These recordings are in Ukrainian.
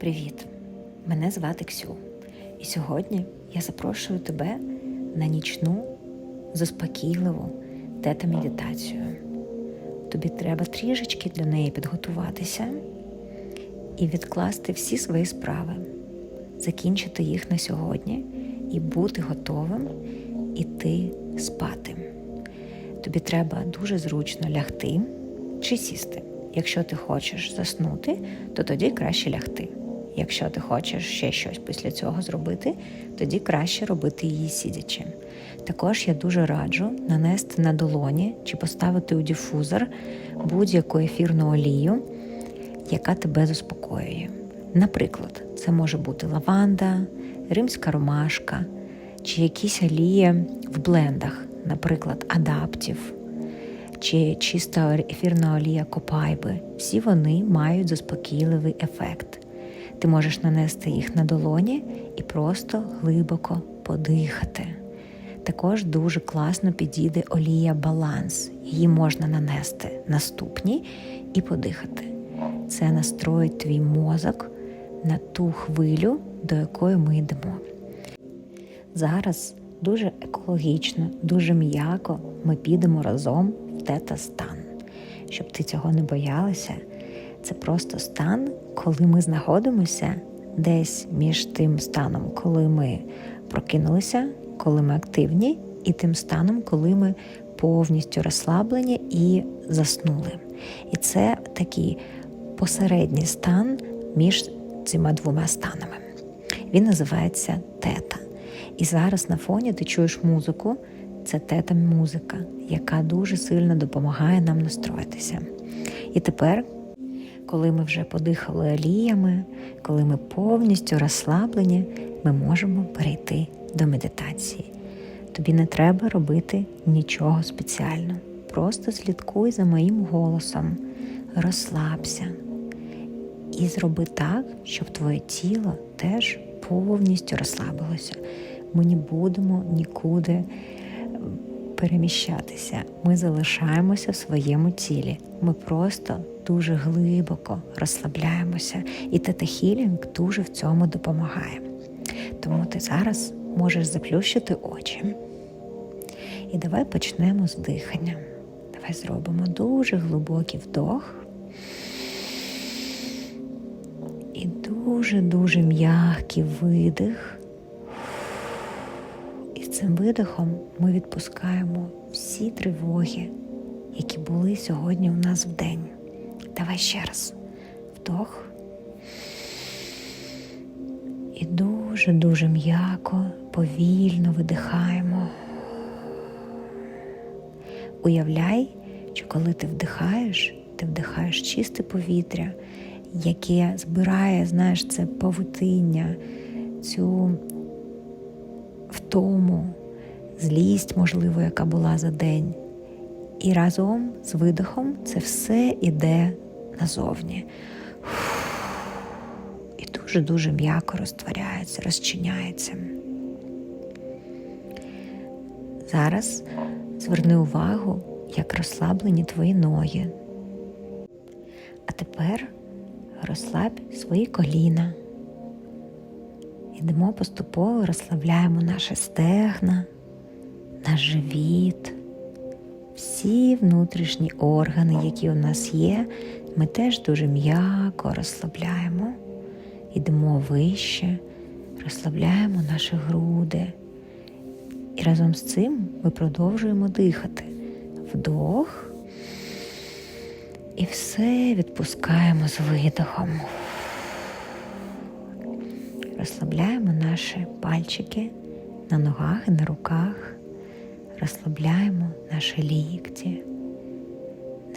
Привіт! Мене звати Ксю. І сьогодні я запрошую тебе на нічну, заспокійливу тета-медитацію. Тобі треба трішечки для неї підготуватися і відкласти всі свої справи, закінчити їх на сьогодні і бути готовим іти спати. Тобі треба дуже зручно лягти чи сісти. Якщо ти хочеш заснути, то тоді краще лягти. Якщо ти хочеш ще щось після цього зробити, тоді краще робити її сидячи. Також я дуже раджу нанести на долоні чи поставити у дифузор будь-яку ефірну олію, яка тебе заспокоює. Наприклад, це може бути лаванда, римська ромашка чи якісь олії в блендах, наприклад, адаптів чи чиста ефірна олія копайби. Всі вони мають заспокійливий ефект. Ти можеш нанести їх на долоні і просто глибоко подихати. Також дуже класно підійде олія баланс. Її можна нанести наступні і подихати. Це настроїть твій мозок на ту хвилю, до якої ми йдемо. Зараз дуже екологічно, дуже м'яко ми підемо разом в тета-стан. Щоб ти цього не боялася, це просто стан, коли ми знаходимося десь між тим станом, коли ми прокинулися, коли ми активні, і тим станом, коли ми повністю розслаблені і заснули. І це такий посередній стан між цими двома станами. Він називається тета. І зараз на фоні ти чуєш музику, це тета музика, яка дуже сильно допомагає нам настроїтися. І тепер, коли ми вже подихали оліями, коли ми повністю розслаблені, ми можемо перейти до медитації. Тобі не треба робити нічого спеціально. Просто слідкуй за моїм голосом, розслабся і зроби так, щоб твоє тіло теж повністю розслабилося. Ми не будемо нікуди переміщатися. Ми залишаємося в своєму тілі. Ми просто дуже глибоко розслабляємося, і тета-хілінг дуже в цьому допомагає. Тому ти зараз можеш заплющити очі. І давай почнемо з дихання. Давай зробимо дуже глибокий вдох. І дуже-дуже м'який видих. І цим видихом ми відпускаємо всі тривоги, які були сьогодні у нас в день. Давай ще раз. Вдох. І дуже-дуже м'яко, повільно видихаємо. Уявляй, що коли ти вдихаєш, ти вдихаєш чисте повітря, яке збирає, знаєш, це павутиння, цю втому, злість, можливо, яка була за день. І разом з видихом це все іде назовні. І дуже-дуже м'яко розтворяється, розчиняється. Зараз зверни увагу, як розслаблені твої ноги. А тепер розслабь свої коліна. Йдемо поступово, розслабляємо наші стегна, наш живіт, всі внутрішні органи, які у нас є, ми теж дуже м'яко розслабляємо, йдемо вище, розслабляємо наші груди. І разом з цим ми продовжуємо дихати. Вдох. І все відпускаємо з видохом. Розслабляємо наші пальчики на ногах і на руках, розслабляємо наші лікті,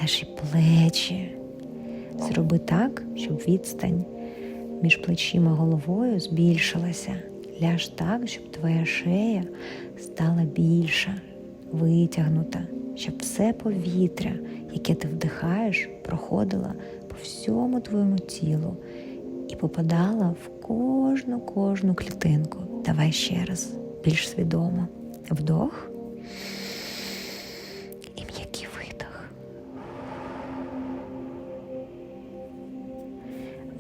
наші плечі. Зроби так, щоб відстань між плечима головою збільшилася. Ляж так, щоб твоя шея стала більша, витягнута, щоб все повітря, яке ти вдихаєш, проходило по всьому твоєму тілу і попадала в кожну кожну клітинку. Давай ще раз, більш свідомо. Вдох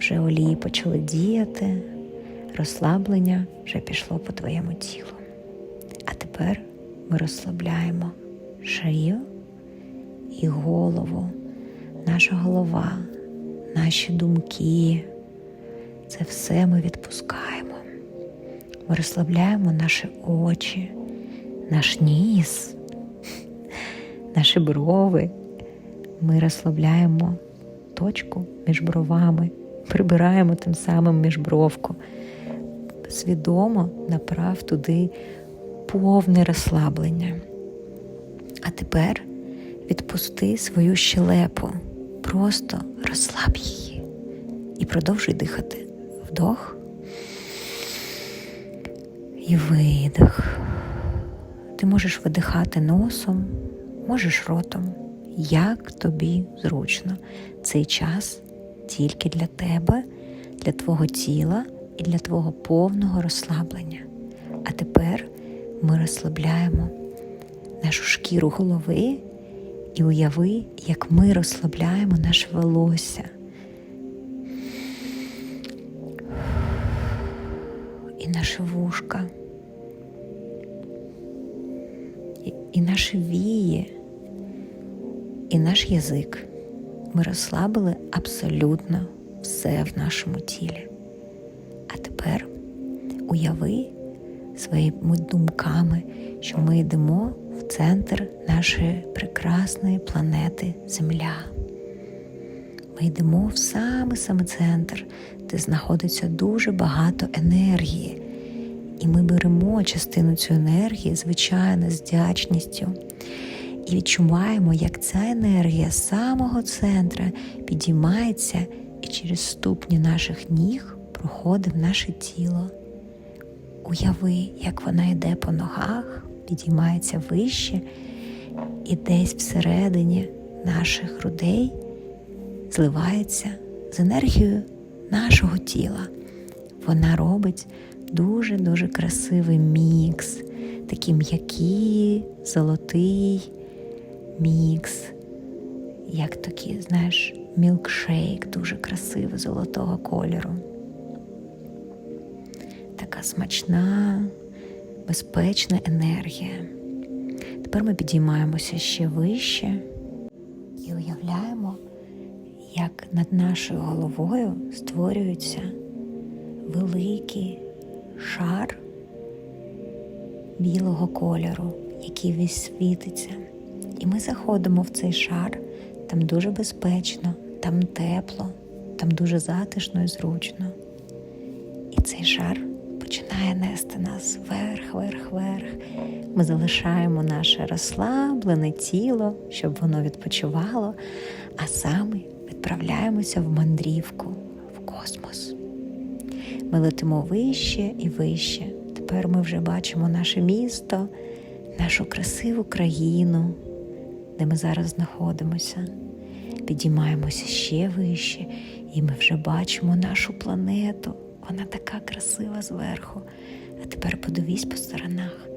вже олії почали діяти, розслаблення вже пішло по твоєму тілу. А тепер ми розслабляємо шию і голову, наша голова, наші думки. Це все ми відпускаємо. Ми розслабляємо наші очі, наш ніс, наші брови. Ми розслабляємо точку між бровами, прибираємо тим самим міжбровку. Свідомо направ туди повне розслаблення. А тепер відпусти свою щелепу, просто розслаб її і продовжуй дихати. Вдох і видих. Ти можеш видихати носом, можеш ротом, як тобі зручно. Цей час тільки для тебе, для твого тіла і для твого повного розслаблення. А тепер ми розслабляємо нашу шкіру голови і уяви, як ми розслабляємо наше волосся. І наші вушка, і, і наші вії, і наш язик. Ми розслабили абсолютно все в нашому тілі. А тепер уяви своїми думками, що ми йдемо в центр нашої прекрасної планети Земля. Ми йдемо в самий саме центр, де знаходиться дуже багато енергії. І ми беремо частину цієї енергії, звичайно, з вдячністю. І відчуваємо, як ця енергія з самого центра підіймається і через ступні наших ніг проходить в наше тіло. Уяви, як вона йде по ногах, підіймається вище, і десь всередині наших грудей зливається з енергією нашого тіла. Вона робить дуже-дуже красивий мікс, такий м'який, золотий мікс, як такий, знаєш, мілкшейк, дуже красивий золотого кольору. Така смачна, безпечна енергія. Тепер ми підіймаємося ще вище і уявляємо, як над нашою головою створюється великий шар білого кольору, який світиться. І ми заходимо в цей шар, там дуже безпечно, там тепло, там дуже затишно і зручно. І цей шар починає нести нас вверх, вверх, вверх. Ми залишаємо наше розслаблене тіло, щоб воно відпочивало, а самі відправляємося в мандрівку, в космос. Ми летимо вище і вище. Тепер ми вже бачимо наше місто, нашу красиву країну, де ми зараз знаходимося. Підіймаємося ще вище, і ми вже бачимо нашу планету. Вона така красива зверху. А тепер подивись по сторонах.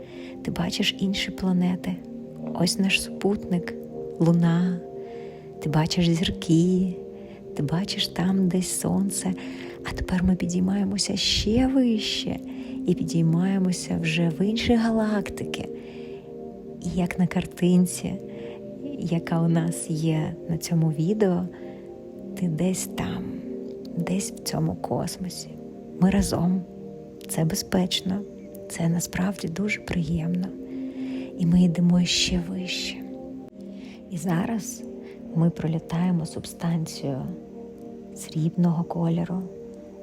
Ти бачиш інші планети. Ось наш супутник, луна. Ти бачиш зірки, ти бачиш там десь сонце. А тепер ми підіймаємося ще вище і підіймаємося вже в інші галактики. І як на картинці, яка у нас є на цьому відео, ти десь там, десь в цьому космосі. Ми разом. Це безпечно, це насправді дуже приємно. І ми йдемо ще вище. І зараз ми пролітаємо субстанцію срібного кольору,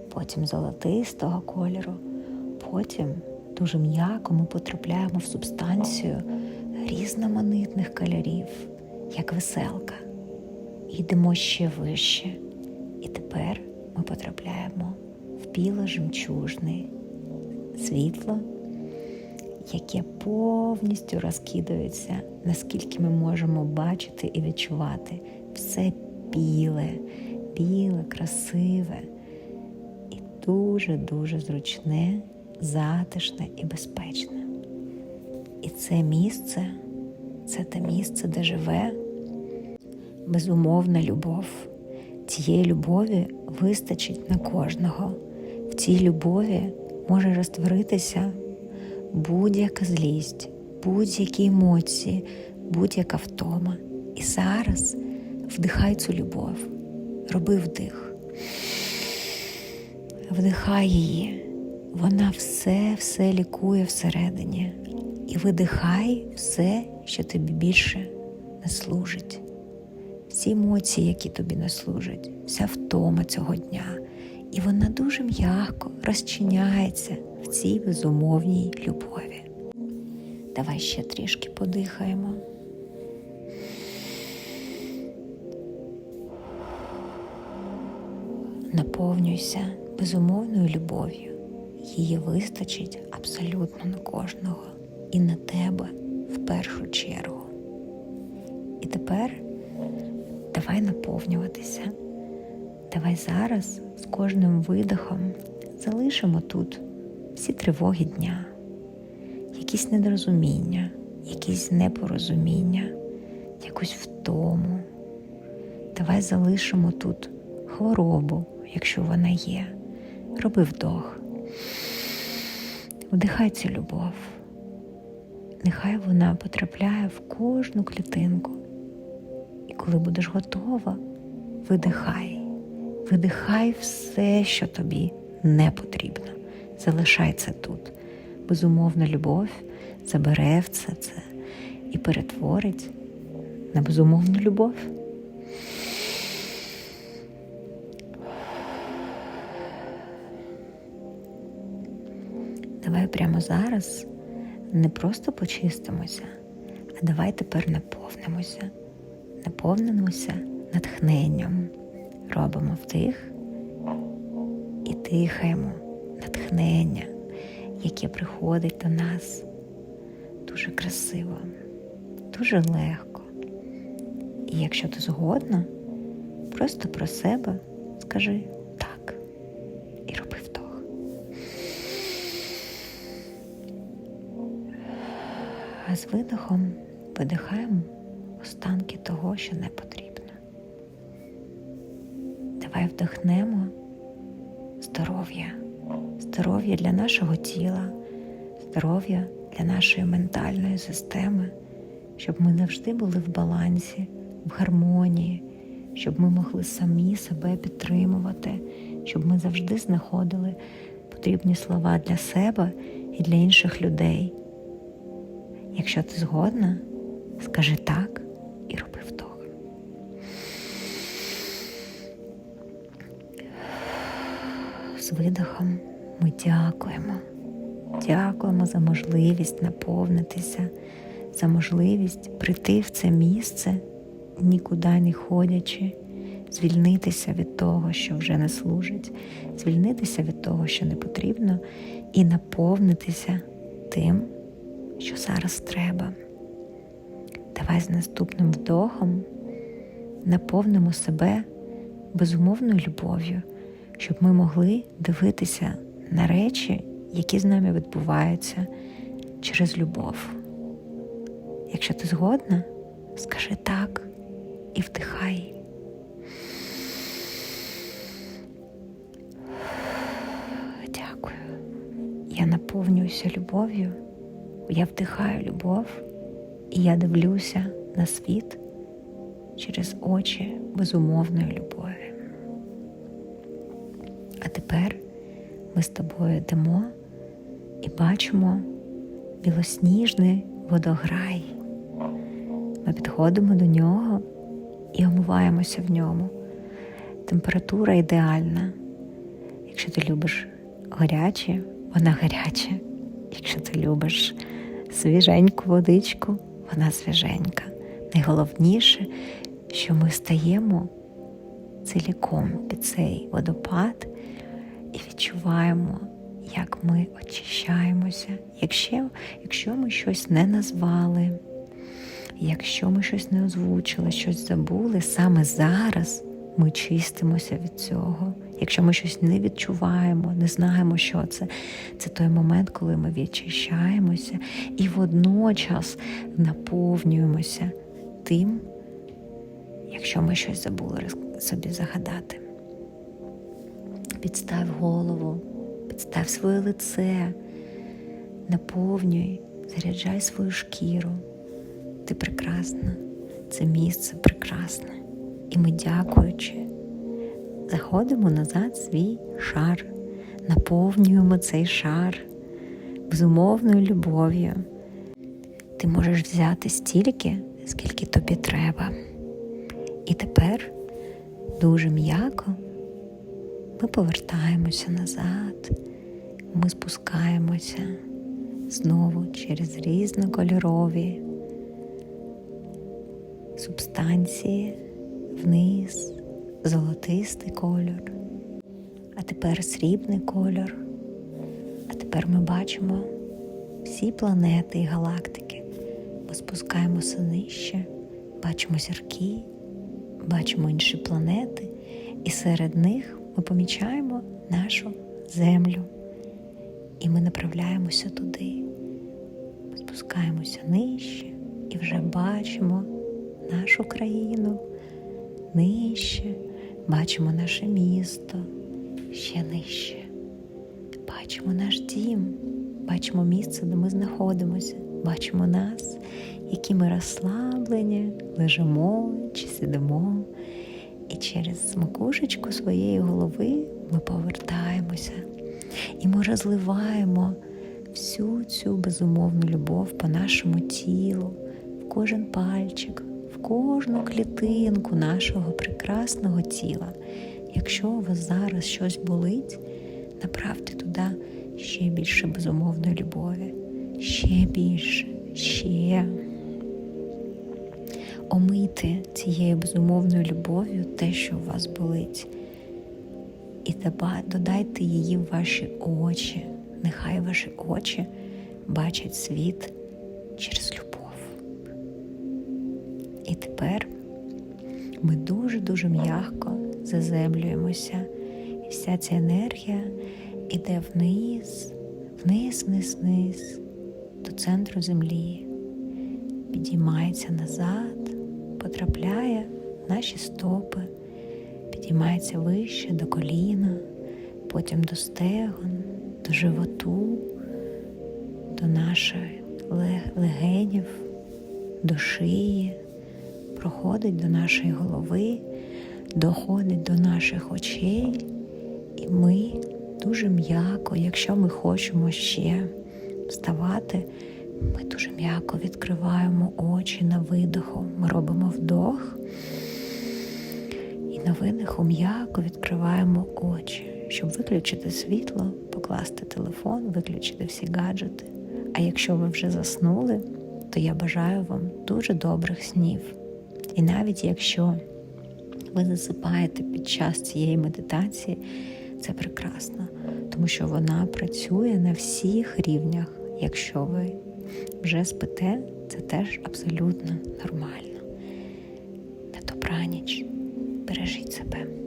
потім золотистого кольору, потім дуже м'яко ми потрапляємо в субстанцію різноманітних кольорів, як веселка. Йдемо ще вище. І тепер ми потрапляємо в біло-жемчужне світло, яке повністю розкидується, наскільки ми можемо бачити і відчувати все біле, біле, красиве і дуже-дуже зручне, затишне і безпечне. І це місце це те місце, де живе безумовна любов, Цієї любові вистачить на кожного. В цій любові може розтворитися будь-яка злість, будь-які емоції, будь-яка втома. І зараз вдихай цю любов, роби вдих. Вдихай її, вона все, все лікує всередині. І видихай все, що тобі більше не служить. Всі емоції, які тобі не служать, вся втома цього дня. І вона дуже м'яко розчиняється в цій безумовній любові. Давай ще трішки подихаємо. Наповнюйся безумовною любов'ю. Її вистачить абсолютно на кожного і на тебе в першу чергу. І тепер давай наповнюватися. Давай зараз з кожним видихом залишимо тут всі тривоги дня, якісь недорозуміння, якісь непорозуміння, якусь втому. Давай залишимо тут хворобу, якщо вона є. Роби вдох. Вдихай цю любов. Нехай вона потрапляє в кожну клітинку. Коли будеш готова, видихай. Видихай все, що тобі не потрібно. Залишай це тут. Безумовна любов забере все це і перетворить на безумовну любов. Давай прямо зараз не просто почистимося, а давай тепер наповнимося, наповнимося натхненням. Робимо вдих і дихаємо натхнення, яке приходить до нас дуже красиво, дуже легко. І якщо ти згодна, просто про себе скажи так і роби вдох. А з видихом видихаємо останки того, що не потрібно. Давай вдихнемо здоров'я, здоров'я для нашого тіла, здоров'я для нашої ментальної системи, щоб ми завжди були в балансі, в гармонії, щоб ми могли самі себе підтримувати, щоб ми завжди знаходили потрібні слова для себе і для інших людей. Якщо ти згодна, скажи так і роби вдох. З видихом ми дякуємо. Дякуємо за можливість наповнитися, за можливість прийти в це місце, нікуди не ходячи, звільнитися від того, що вже не служить, звільнитися від того, що не потрібно, і наповнитися тим, що зараз треба. Давай з наступним вдохом наповнимо себе безумовною любов'ю, щоб ми могли дивитися на речі, які з нами відбуваються через любов. Якщо ти згодна, скажи так і вдихай. Дякую. Я наповнююся любов'ю, я вдихаю любов, і я дивлюся на світ через очі безумовної любові. А тепер ми з тобою йдемо і бачимо білосніжний водограй. Ми підходимо до нього і омиваємося в ньому. Температура ідеальна. Якщо ти любиш гаряче, вона гаряча. Якщо ти любиш свіженьку водичку, вона свіженька. Найголовніше, що ми стаємо ціліком під цей водопад і відчуваємо, як ми очищаємося, якщо, якщо ми щось не назвали, якщо ми щось не озвучили, щось забули, саме зараз ми чистимося від цього. Якщо ми щось не відчуваємо, не знаємо, що це, це той момент, коли ми відчищаємося і водночас наповнюємося тим, якщо ми щось забули собі загадати. Підстав голову, підстав своє лице, наповнюй, заряджай свою шкіру. Ти прекрасна, це місце прекрасне. І ми, дякуючи, заходимо назад свій шар, наповнюємо цей шар безумовною любов'ю. Ти можеш взяти стільки, скільки тобі треба. І тепер дуже м'яко ми повертаємося назад, ми спускаємося знову через різнокольорові субстанції вниз, золотистий кольор, а тепер срібний кольор. А тепер ми бачимо всі планети і галактики. Ми спускаємося нижче, бачимо зірки, бачимо інші планети, і серед них ми помічаємо нашу землю. І ми направляємося туди, ми спускаємося нижче і вже бачимо нашу країну нижче, бачимо наше місто ще нижче. Бачимо наш дім, бачимо місце, де ми знаходимося, бачимо нас, які ми розслаблені, лежимо чи сидимо. І через макушечку своєї голови ми повертаємося і ми розливаємо всю цю безумовну любов по нашому тілу, в кожен пальчик, кожну клітинку нашого прекрасного тіла. Якщо у вас зараз щось болить, направте туди ще більше безумовної любові, ще більше, ще омити цією безумовною любов'ю те, що у вас болить. І додайте її в ваші очі. Нехай ваші очі бачать світ через любов. І тепер ми дуже-дуже м'яко заземлюємося, і вся ця енергія іде вниз, вниз, вниз, вниз, до центру землі, підіймається назад, потрапляє в наші стопи, підіймається вище до коліна, потім до стегон, до животу, до нашої легенів, до шиї, проходить до нашої голови, доходить до наших очей, і ми дуже м'яко, якщо ми хочемо ще вставати, ми дуже м'яко відкриваємо очі на видоху. Ми робимо вдох і на видиху м'яко відкриваємо очі, щоб виключити світло, покласти телефон, виключити всі гаджети. А якщо ви вже заснули, то я бажаю вам дуже добрих снів. І навіть якщо ви засипаєте під час цієї медитації, це прекрасно, тому що вона працює на всіх рівнях. Якщо ви вже спите, це теж абсолютно нормально. На добраніч бережіть себе.